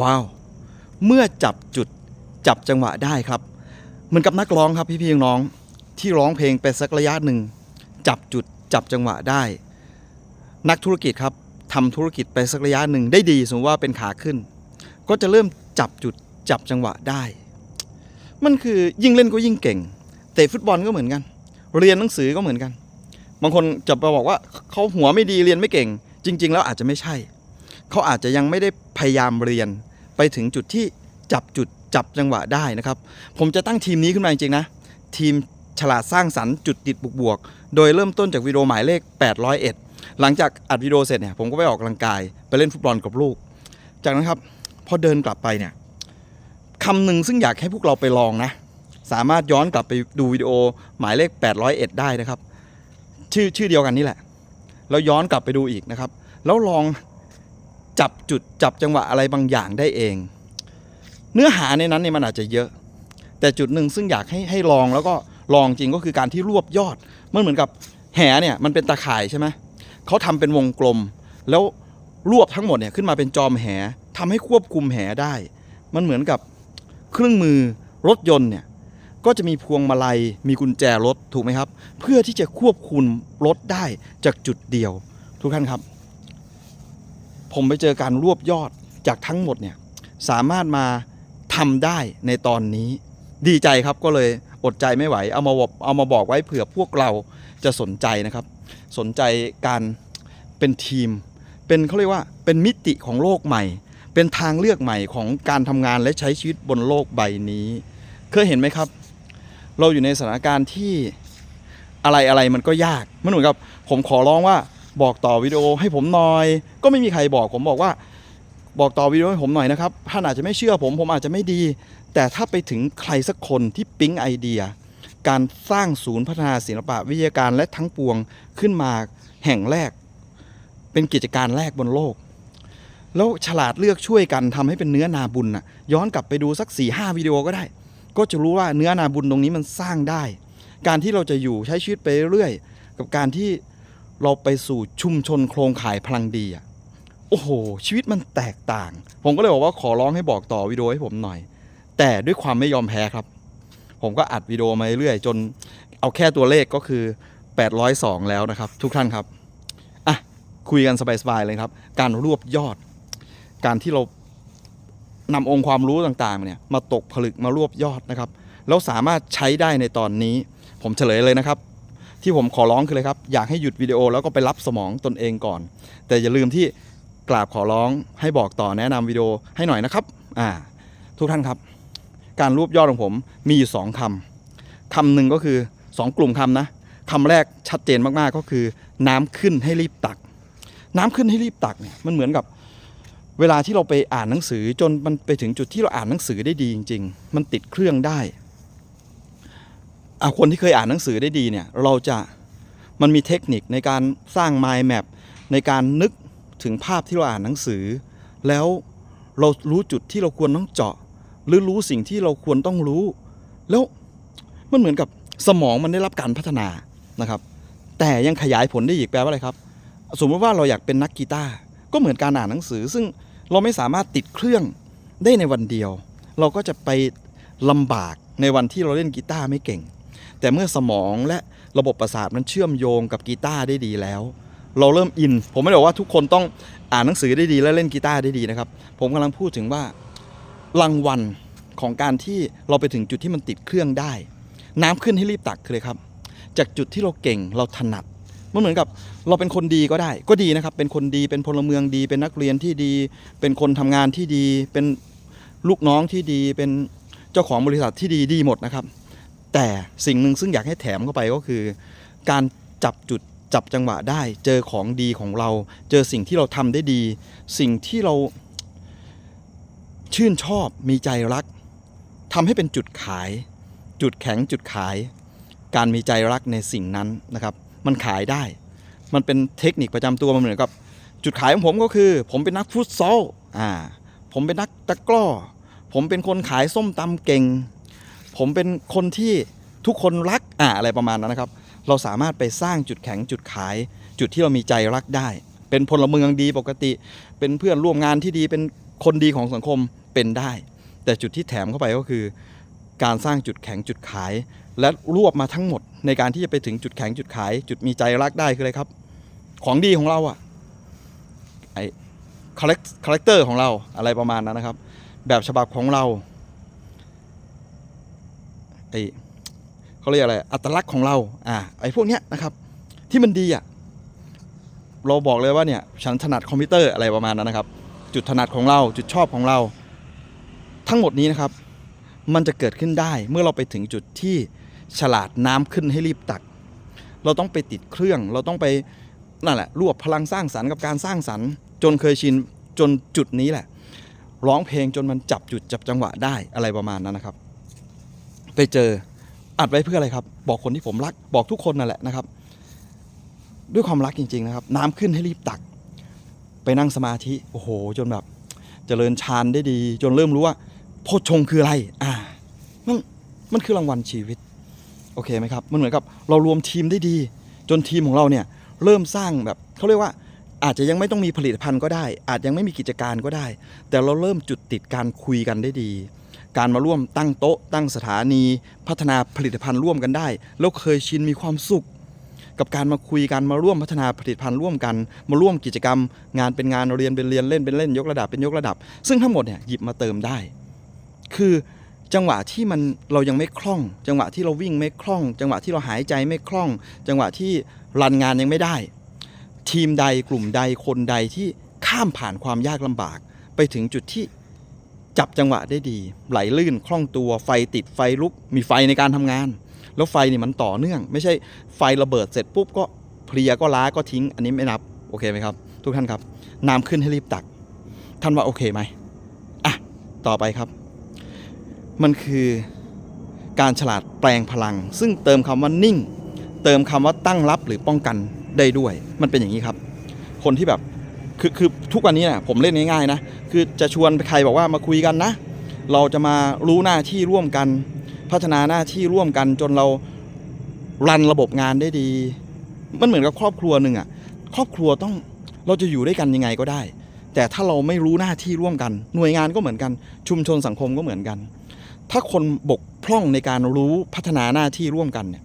ว้าว เมื่อจับจุดจับจังหวะได้ครับ เหมือนกับนักร้องครับพี่พี่น้องที่ร้องเพลงไปสักระยะหนึ่ง จับจุดจับจังหวะได้ นักธุรกิจครับทำธุรกิจไปสักระยะหนึ่งได้ดีสมมติว่าเป็นขาขึ้น ก็จะเริ่มจับจุดจับจังหวะได้ มันคือยิ่งเล่นก็ยิ่งเก่งเตะฟุตบอลก็เหมือนกัน เรียนหนังสือก็เหมือนกัน บางคนจะไปบอกว่าเขาหัวไม่ดีเรียนไม่เก่ง จริง ๆ แล้วอาจจะไม่ใช่ เขาอาจจะยังไม่ได้พยายามเรียน ไปถึงจุดที่จับจุดจับจังหวะได้นะครับ ผมจะตั้งทีมนี้ขึ้นมาจริงๆนะ ทีมฉลาดสร้างสรรค์จุดติดบวกๆโดยเริ่มต้นจากวิดีโอหมายเลข 801 หลังจากอัดวิดีโอเสร็จเนี่ยผมก็ไปออกกำลังกายไปเล่นฟุตบอลกับลูก จากนั้นครับพอเดินกลับไปเนี่ยคำหนึ่งซึ่งอยากให้พวกเราไปลองนะ สามารถย้อนกลับไปดูวิดีโอหมายเลข 801 ได้นะครับ ชื่อชื่อเดียวกันนี่แหละ แล้วย้อนกลับไปดูอีกนะครับ แล้วลอง จับจุดจับจังหวะอะไรบางอย่างได้เอง เนื้อหาในนั้นเนี่ยมันอาจจะเยอะ แต่จุดหนึ่งซึ่งอยากให้ให้ลองแล้วก็ลองจริงก็คือการที่รวบยอดมันเหมือนกับแหเนี่ยมันเป็นตาข่ายใช่ไหมเขาทำเป็นวงกลม แล้วรวบทั้งหมดเนี่ยขึ้นมาเป็นจอมแหทำให้ควบคุมแหได้ มันเหมือนกับเครื่องมือรถยนต์เนี่ยก็จะมีพวงมาลัยมีกุญแจรถถูกไหมครับ เพื่อที่จะควบคุมรถได้จากจุดเดียว ทุกท่านครับ ผมไปเจอการรวบยอดจากทั้งหมดเนี่ยสามารถมาทำได้ในตอนนี้ ดีใจครับก็เลยอดใจไม่ไหว เอามาบอกเอามาบอกไว้เผื่อพวกเราจะสนใจนะครับ สนใจการเป็นทีม เป็นเขาเรียกว่าเป็นมิติของโลกใหม่ เป็นทางเลือกใหม่ของการทำงานและใช้ชีวิตบนโลกใบนี้ เคยเห็นไหมครับ เราอยู่ในสถานการณ์ที่อะไรอะไรมันก็ยากมันเหมือนกับผมขอร้องว่า บอกต่อวิดีโอให้ผมหน่อย ก็ไม่มีใครบอกผมบอกว่า บอกต่อวิดีโอให้ผมหน่อยนะครับท่านอาจจะไม่เชื่อผมผมอาจจะไม่ดี แต่ถ้าไปถึงใครสักคนที่ปิ๊งไอเดีย การสร้างศูนย์พัฒนาศิลปะวิทยาการและทั้งปวงขึ้นมาแห่งแรก เป็นกิจการแรกบนโลก แล้วฉลาดเลือกช่วยกันทำให้เป็นเนื้อนาบุญน่ะย้อนกลับไปดูสัก4ี่ห้าวิดีโอก็ได้ ก็จะรู้ว่าเนื้อนาบุญตรงนี้มันสร้างได้ การที่เราจะอยู่ใช้ชีวิตไปเรื่อยกับการที่ เราไปสู่ชุมชนโครงข่ายพลังดีอะโอ้โห ชีวิตมันแตกต่าง ผมก็เลยบอกว่าขอร้องให้บอกต่อวิดีโอให้ผมหน่อย แต่ด้วยความไม่ยอมแพ้ครับ ผมก็อัดวิดีโอมาเรื่อยจนเอาแค่ตัวเลขก็คือ 802 แล้วนะครับ ทุกท่านครับอะคุยกันสบายๆเลยครับ การรวบยอด การที่เรานำองค์ความรู้ต่างๆเนี่ยมาตกผลึกมารวบยอดนะครับ แล้วสามารถใช้ได้ในตอนนี้ ผมเฉลยเลยนะครับ ที่ผมขอร้องคือเลยครับ อยากให้หยุดวิดีโอแล้วก็ไปรับสมองตนเองก่อน แต่อย่าลืมที่กราบขอร้องให้บอกต่อแนะนำวิดีโอให้หน่อยนะครับอ่าทุกท่านครับ การรวบยอดของผมมีอยู่สองคำคำหนึ่งก็คือสองกลุ่มคำนะคำแรกชัดเจนมากๆก็คือ น้ำขึ้นให้รีบตัก น้ำขึ้นให้รีบตักเนี่ยมันเหมือนกับเวลาที่เราไปอ่านหนังสือจนมันไปถึงจุดที่เราอ่านหนังสือได้ดีจริง ๆ มันติดเครื่องได้ อาคนที่เคยอ่านหนังสือได้ดีเนี่ยเราจะมันมีเทคนิคในการสร้าง mind map ในการนึกถึงภาพที่เราอ่านหนังสือ แล้วเรารู้จุดที่เราควรต้องเจาะ หรือรู้สิ่งที่เราควรต้องรู้ แล้วมันเหมือนกับสมองมันได้รับการพัฒนานะครับ แต่ยังขยายผลได้อีกแปลว่าอะไรครับ สมมติว่าเราอยากเป็นนักกีตาร์ก็เหมือนการอ่านหนังสือ ซึ่งเราไม่สามารถติดเครื่องได้ในวันเดียว เราก็จะไปลำบากในวันที่เราเล่นกีตาร์ไม่เก่ง แต่เมื่อสมองและระบบประสาทมันเชื่อมโยงกับกีตาร์ได้ดีแล้ว เราเริ่มอิน ผมไม่ได้บอกว่าทุกคนต้องอ่านหนังสือได้ดีและเล่นกีตาร์ได้ดีนะครับ ผมกำลังพูดถึงว่ารางวัลของการที่เราไปถึงจุดที่มันติดเครื่องได้ น้ำขึ้นให้รีบตักเลยครับ จากจุดที่เราเก่งเราถนัดมันเหมือนกับเราเป็นคนดีก็ได้ ก็ดีนะครับ เป็นคนดีเป็นพลเมืองดี เป็นนักเรียนที่ดี เป็นคนทำงานที่ดี เป็นลูกน้องที่ดี เป็นเจ้าของบริษัทที่ดีดีหมดนะครับ แต่สิ่งหนึ่งซึ่งอยากให้แถมเข้าไปก็คือ การจับจุดจับจังหวะได้ เจอของดีของเรา เจอสิ่งที่เราทำได้ดี สิ่งที่เราชื่นชอบมีใจรักทำให้เป็นจุดขาย จุดแข็งจุดขาย การมีใจรักในสิ่งนั้นนะครับ มันขายได้ มันเป็นเทคนิคประจำตัวมันเหมือนกับ จุดขายของผมก็คือ ผมเป็นนักฟุตซอลอ่าผมเป็นนักตะกร้อ ผมเป็นคนขายส้มตำเก่ง ผมเป็นคนที่ทุกคนรักอ่าอะไรประมาณนั้นนะครับ เราสามารถไปสร้างจุดแข็งจุดขาย จุดที่เรามีใจรักได้ เป็นพลเมืองดีปกติ เป็นเพื่อนร่วมงานที่ดีเป็นคนดีของสังคมเป็นได้ แต่จุดที่แถมเข้าไปก็คือ การสร้างจุดแข็งจุดขาย และรวบมาทั้งหมด ในการที่จะไปถึงจุดแข็งจุดขาย จุดมีใจรักได้คืออะไรครับ ของดีของเราอะไอคาแรคเตอร์ของเราอะไรประมาณนั้นนะครับ แบบฉบับของเรา ไอเขาเรียกอะไรอัตลักษณ์ของเราอ่าไอพวกเนี้ยนะครับ ที่มันดีอะเราบอกเลยว่าเนี่ยฉันถนัดคอมพิวเตอร์อะไรประมาณนั้นนะครับ จุดถนัดของเราจุดชอบของเรา ทั้งหมดนี้นะครับ มันจะเกิดขึ้นได้เมื่อเราไปถึงจุดที่ฉลาดน้ำขึ้นให้รีบตัก เราต้องไปติดเครื่อง เราต้องไปนั่นแหละรวบพลังสร้างสรรค์กับการสร้างสรรค์ จนเคยชินจนจุดนี้แหละ ร้องเพลงจนมันจับจุดจับจังหวะได้อะไรประมาณนั้นนะครับ ไปเจออัดไว้เพื่ออะไรครับ บอกคนที่ผมรักบอกทุกคนนั่นแหละนะครับ ด้วยความรักจริง ๆ นะครับ น้ำขึ้นให้รีบตัก ไปนั่งสมาธิโอ้โห จนแบบเจริญฌานได้ดี จนเริ่มรู้ว่าโพชฌงค์คืออะไร อ่ามันมันคือรางวัลชีวิต โอเคไหมครับ มันเหมือนกับเรารวมทีมได้ดี จนทีมของเราเนี่ยเริ่มสร้างแบบเขาเรียกว่าอาจจะยังไม่ต้องมีผลิตภัณฑ์ก็ได้ อาจยังไม่มีกิจการก็ได้ แต่เราเริ่มจุดติดการคุยกันได้ดี การมาร่วมตั้งโต๊ะ ตั้งสถานีพัฒนาผลิตภัณฑ์ร่วมกันได้ แล้วเคยชินมีความสุข กับการมาคุยกันมาร่วมพัฒนาผลิตภัณฑ์ร่วมกัน มาร่วมกิจกรรม งานเป็นงานเรียนเป็นเรียนเล่นเป็นเล่นยกระดับเป็นยกระดับ ซึ่งทั้งหมดเนี่ยหยิบมาเติมได้ คือจังหวะที่มันเรายังไม่คล่อง จังหวะที่เราวิ่งไม่คล่อง จังหวะที่เราหายใจไม่คล่อง จังหวะที่รันงานยังไม่ได้ ทีมใดกลุ่มใดคนใดที่ข้ามผ่านความยากลำบาก ไปถึงจุดที่ จับจังหวะได้ดี ไหลลื่นคล่องตัวไฟติดไฟลุกมีไฟในการทำงาน แล้วไฟนี่มันต่อเนื่อง ไม่ใช่ไฟระเบิดเสร็จปุ๊บก็เพลียก็ล้าก็ทิ้ง อันนี้ไม่นับโอเคไหมครับ ทุกท่านครับน้ำขึ้นให้รีบตัก ท่านว่าโอเคไหมอะต่อไปครับ มันคือการฉลาดแปลงพลัง ซึ่งเติมคำว่านิ่ง เติมคำว่าตั้งรับหรือป้องกันได้ด้วย มันเป็นอย่างนี้ครับ คนที่แบบ คือคือทุกวันนี้นะผมเล่นง่ายๆนะคือจะชวนใครบอกว่ามาคุยกันนะ เราจะมารู้หน้าที่ร่วมกัน พัฒนาหน้าที่ร่วมกันจนเรารันระบบงานได้ดี มันเหมือนกับครอบครัวหนึ่งอะครอบครัวต้องเราจะอยู่ด้วยกันยังไงก็ได้ แต่ถ้าเราไม่รู้หน้าที่ร่วมกัน หน่วยงานก็เหมือนกัน ชุมชนสังคมก็เหมือนกัน ถ้าคนบกพร่องในการรู้พัฒนาหน้าที่ร่วมกันเนี่ย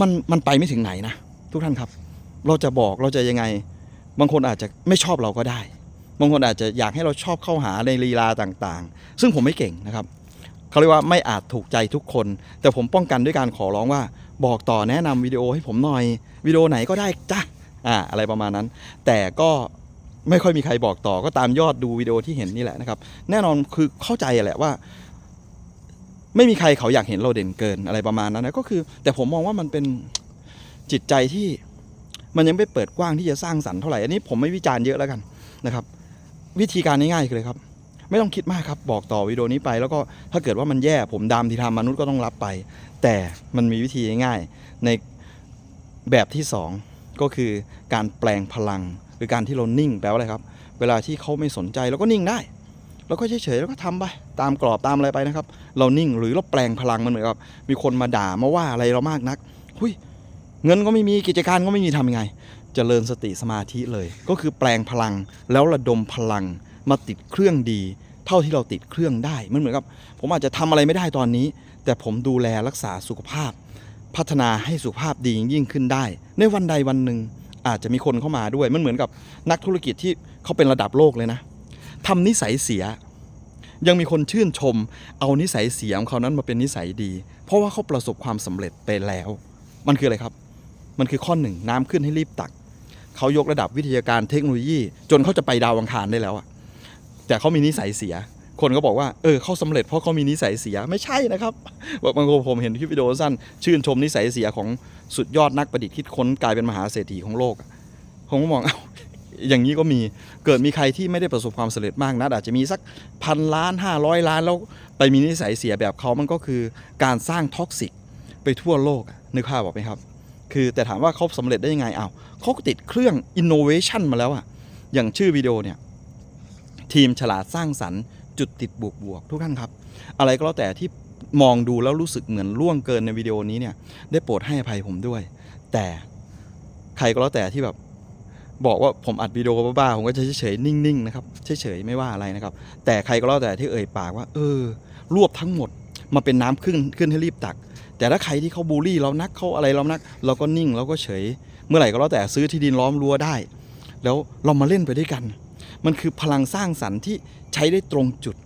มันมันไปไม่ถึงไหนนะทุกท่านครับ เราจะบอกเราจะยังไง บางคนอาจจะไม่ชอบเราก็ได้ บางคนอาจจะอยากให้เราชอบเข้าหาในลีลาต่างๆ ซึ่งผมไม่เก่งนะครับเขาเรียกว่าไม่อาจถูกใจทุกคน แต่ผมป้องกันด้วยการขอร้องว่า บอกต่อแนะนำวิดีโอให้ผมหน่อยวิดีโอไหนก็ได้จ้ะอ่าอะไรประมาณนั้น แต่ก็ไม่ค่อยมีใครบอกต่อก็ตามยอดดูวิดีโอที่เห็นนี่แหละนะครับ แน่นอนคือเข้าใจแหละว่า ไม่มีใครเขาอยากเห็นเราเด่นเกินอะไรประมาณนั้นนะก็คือ แต่ผมมองว่ามันเป็นจิตใจที่ มันยังไม่เปิดกว้างที่จะสร้างสรรค์เท่าไหร่อันนี้ผมไม่วิจารณ์เยอะแล้วกันนะครับ วิธีการง่ายๆคือเลยครับ ไม่ต้องคิดมากครับ บอกต่อวิดีโอนี้ไป แล้วก็ถ้าเกิดว่ามันแย่ผมดำที่ทำมนุษย์ก็ต้องรับไป แต่มันมีวิธีง่ายๆในแบบที่สองก็คือการแปลงพลัง หรือการที่เรานิ่งแปลว่าอะไรครับ เวลาที่เขาไม่สนใจเราก็นิ่งได้เราก็เฉยๆแล้วก็ทำไปตามกรอบตามอะไรไปนะครับ เรานิ่งหรือเราแปลงพลังมันเหมือนกับมีคนมาด่ามาว่าอะไรเรามากนัก หุย เงินก็ไม่มีกิจการก็ไม่มีทำยังไงเจริญสติสมาธิเลย ก็คือแปลงพลังแล้วระดมพลังมาติดเครื่องดี เท่าที่เราติดเครื่องได้ มันเหมือนกับ ผมอาจจะทำอะไรไม่ได้ตอนนี้ แต่ผมดูแลรักษาสุขภาพ พัฒนาให้สุขภาพดียิ่งขึ้นได้ ในวันใดวันหนึ่งอาจจะมีคนเข้ามาด้วย มันเหมือนกับนักธุรกิจที่เขาเป็นระดับโลกเลยนะทำนิสัยเสีย ยังมีคนชื่นชม เอานิสัยเสียของเขานั้นมาเป็นนิสัยดี เพราะว่าเขาประสบความสำเร็จไปแล้ว มันคืออะไรครับ มันคือข้อหนึ่งน้ำขึ้นให้รีบตัก เขายกระดับวิทยาการเทคโนโลยี จนเขาจะไปดาวอังคารได้แล้วอะแต่เขามีนิสัยเสีย คนก็บอกว่าเออเขาสำเร็จเพราะเขามีนิสัยเสียไม่ใช่นะครับบางคนผมเห็นคลิปวิดีโอสั้น ชื่นชมนิสัยเสียของสุดยอดนักประดิษฐ์คิดค้นกลายเป็นมหาเศรษฐีของโลกผมก็มองเอ้าอย่างนี้ก็มีเกิดมีใครที่ไม่ได้ประสบความสำเร็จมากนะอาจจะมีสักพันล้านห้าร้อยล้านแล้วไปมีนิสัยเสียแบบเขามันก็คือการสร้างท็อกซิกไปทั่วโลกนึกภาพออกไหมครับ คือแต่ถามว่าเขาสำเร็จได้ยังไงเอ้าเขาก็ติดเครื่อง innovation มาแล้วอะอย่างชื่อวิดีโอเนี่ย ทีมฉลาดสร้างสรรค์ จุดติดบวกบวกทุกท่านครับ อะไรก็แล้วแต่ที่มองดูแล้วรู้สึกเหมือนล่วงเกินในวิดีโอนี้เนี่ย ได้โปรดให้อภัยผมด้วย แต่ใครก็แล้วแต่ที่แบบบอกว่าผมอัดวิดีโอบ้าๆผมก็จะเฉยๆนิ่งๆนะครับเฉยๆไม่ว่าอะไรนะครับ แต่ใครก็แล้วแต่ที่เอ่ยปากว่า เออ รวบทั้งหมดมาเป็นน้ำขึ้นขึ้นให้รีบตัก แต่ถ้าใครที่เขาบูลลี่เรานักเขาอะไรเรานัก เราก็นิ่งเราก็เฉย เมื่อไหร่ก็แล้วแต่ซื้อที่ดินล้อมรั้วได้ แล้วเรามาเล่นไปด้วยกัน มันคือพลังสร้างสรรค์ที่ใช้ได้ตรงจุด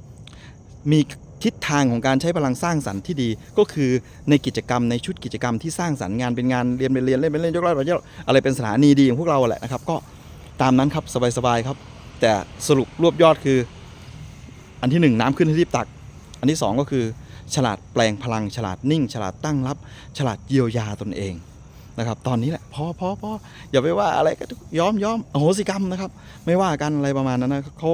มีทิศทางของการใช้พลังสร้างสรรค์ที่ดี ก็คือในกิจกรรมในชุดกิจกรรมที่สร้างสรรค์งานเป็นงานเรียนเป็นเรียนเล่นเป็นเล่นยกเล่าไปยกอะไรเป็นสถานีดีของพวกเราแหละนะครับ ก็ตามนั้นครับสบายๆครับ แต่สรุปรวบยอดคือ อันที่หนึ่งน้ำขึ้นให้รีบตัก อันที่สองก็คือ ฉลาดแปลงพลัง ฉลาดนิ่ง ฉลาดตั้งรับ ฉลาดเยียวยาตนเองนะครับ ตอนนี้แหละพอพอพออย่าไปว่าอะไรก็ยอมยอมโอโหสิกรรมนะครับ ไม่ว่ากันอะไรประมาณนั้นนะเขา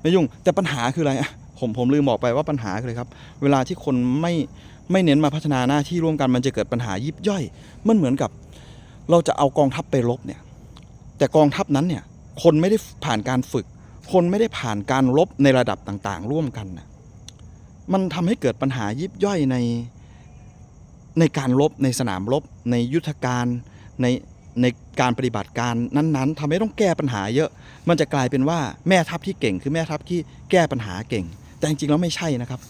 ไม่ยุ่งแต่ปัญหาคืออะไรผมผมลืมบอกไปว่าปัญหาคืออะไรครับ เวลาที่คนไม่ไม่เน้นมาพัฒนาหน้าที่ร่วมกันมันจะเกิดปัญหายิบย่อย มันเหมือนกับ เราจะเอากองทัพไปรบเนี่ย แต่กองทัพนั้นเนี่ย คนไม่ได้ผ่านการฝึก คนไม่ได้ผ่านการรบในระดับต่างๆ ร่วมกันนะ มันทำให้เกิดปัญหายิบย่อยในในการรบในสนามรบในยุทธการในในการปฏิบัติการนั้นๆทำให้ต้องแก้ปัญหาเยอะ มันจะกลายเป็นว่าแม่ทัพที่เก่ง คือแม่ทัพที่แก้ปัญหาเก่ง แต่จริงๆแล้วไม่ใช่นะครับ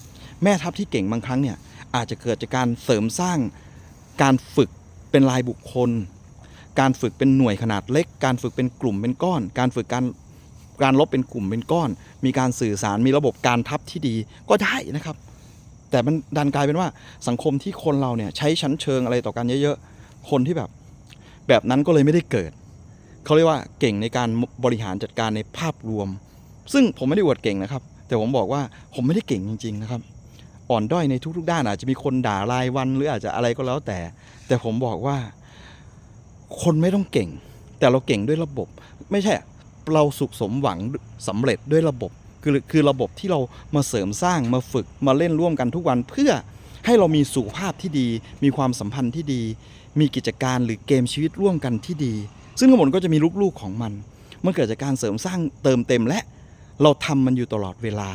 แม่ทัพที่เก่งบางครั้งเนี่ยอาจจะเกิดจากการเสริมสร้างการฝึกเป็นรายบุคคล การฝึกเป็นหน่วยขนาดเล็ก การฝึกเป็นกลุ่มเป็นก้อน การฝึกการ การลบเป็นกลุ่มเป็นก้อน มีการสื่อสารมีระบบการทัพที่ดีก็ได้นะครับ แต่มันดันกลายเป็นว่าสังคมที่คนเราเนี่ยใช้ชั้นเชิงอะไรต่อกันเยอะๆ คนที่แบบ แบบนั้นก็เลยไม่ได้เกิด เขาเรียกว่าเก่งในการบริหารจัดการในภาพรวม ซึ่งผมไม่ได้อวดเก่งนะครับ แต่ผมบอกว่าผมไม่ได้เก่งจริง ๆ นะครับ อ่อนด้อยในทุก ๆ ด้านอาจจะมีคนด่ารายวันหรืออาจจะอะไรก็แล้วแต่ แต่ผมบอกว่า คนไม่ต้องเก่ง แต่เราเก่งด้วยระบบ ไม่ใช่ เราสุขสมหวังสำเร็จด้วยระบบคือคือระบบที่เรามาเสริมสร้างมาฝึกมาเล่นร่วมกันทุกวันเพื่อให้เรามีสุขภาพที่ดี มีความสัมพันธ์ที่ดี มีกิจการหรือเกมชีวิตร่วมกันที่ดี ซึ่งทั้งหมดก็จะมีลูกๆของมันมันเกิดจากการเสริมสร้างเติมเต็มและเราทำมันอยู่ตลอดเวลา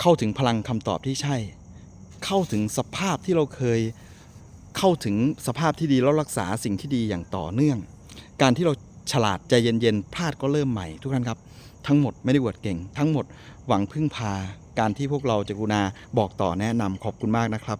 เข้าถึงพลังคำตอบที่ใช่ เข้าถึงสภาพที่เราเคย เข้าถึงสภาพที่ดีแล้วรักษาสิ่งที่ดีอย่างต่อเนื่อง การที่เราฉลาดใจเย็นๆพลาดก็เริ่มใหม่ทุกท่านครับ ทั้งหมดไม่ได้อวดเก่ง ทั้งหมดหวังพึ่งพาการที่พวกเราจะกรุณาบอกต่อแนะนำขอบคุณมากนะครับ